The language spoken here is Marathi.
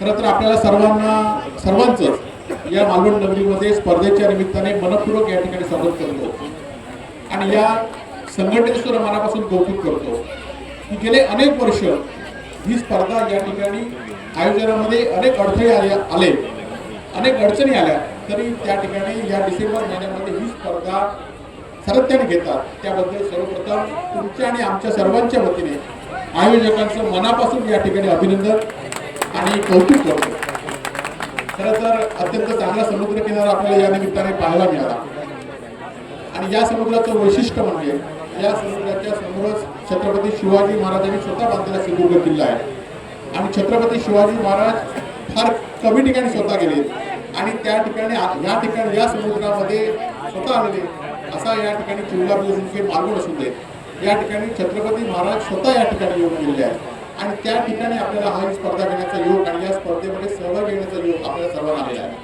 खरं तर आपल्याला सर्वांना सर्वांचंच या मालवण नगरीमध्ये स्पर्धेच्या निमित्ताने मनपूर्वक या ठिकाणी स्वागत करतो. आणि या संघटनेचं मनापासून कौतुक करतो की गेले अनेक वर्ष ही स्पर्धा या ठिकाणी आयोजनामध्ये अनेक अडथळे आले आले. अनेक अडचणी आल्या तरी त्या ठिकाणी या डिसेंबर महिन्यामध्ये ही स्पर्धा सातत्याने घेतात. त्याबद्दल सर्वप्रथम तुमच्या आणि आमच्या सर्वांच्या वतीने आयोजकांचं मनापासून या ठिकाणी अभिनंदन. आणि कौतुक करतो खरं तर अत्यंत चांगला समुद्र किनारा आपल्याला या निमित्ताने पाहायला मिळाला. आणि या समुद्राचं वैशिष्ट्य म्हणजे या समुद्राच्या समोरच छत्रपती शिवाजी महाराजांनी स्वतः बांधलेला सिंधुदुर्ग किल्ला आहे. आणि छत्रपती शिवाजी महाराज फार कमी ठिकाणी स्वतः गेले. आणि त्या ठिकाणी या ठिकाणी या समुद्रामध्ये स्वतः आलेले असा या ठिकाणी चिवला बुद्रुक असू असून दे या ठिकाणी छत्रपती महाराज स्वतः या ठिकाणी येऊन गेलेले आहेत. आणि त्या ठिकाणी आपल्याला हा स्पर्धा घेण्याचा योग आणि या स्पर्धेमध्ये सहभाग घेण्याचा योग आपल्याला सर्वांना आलेला आहे.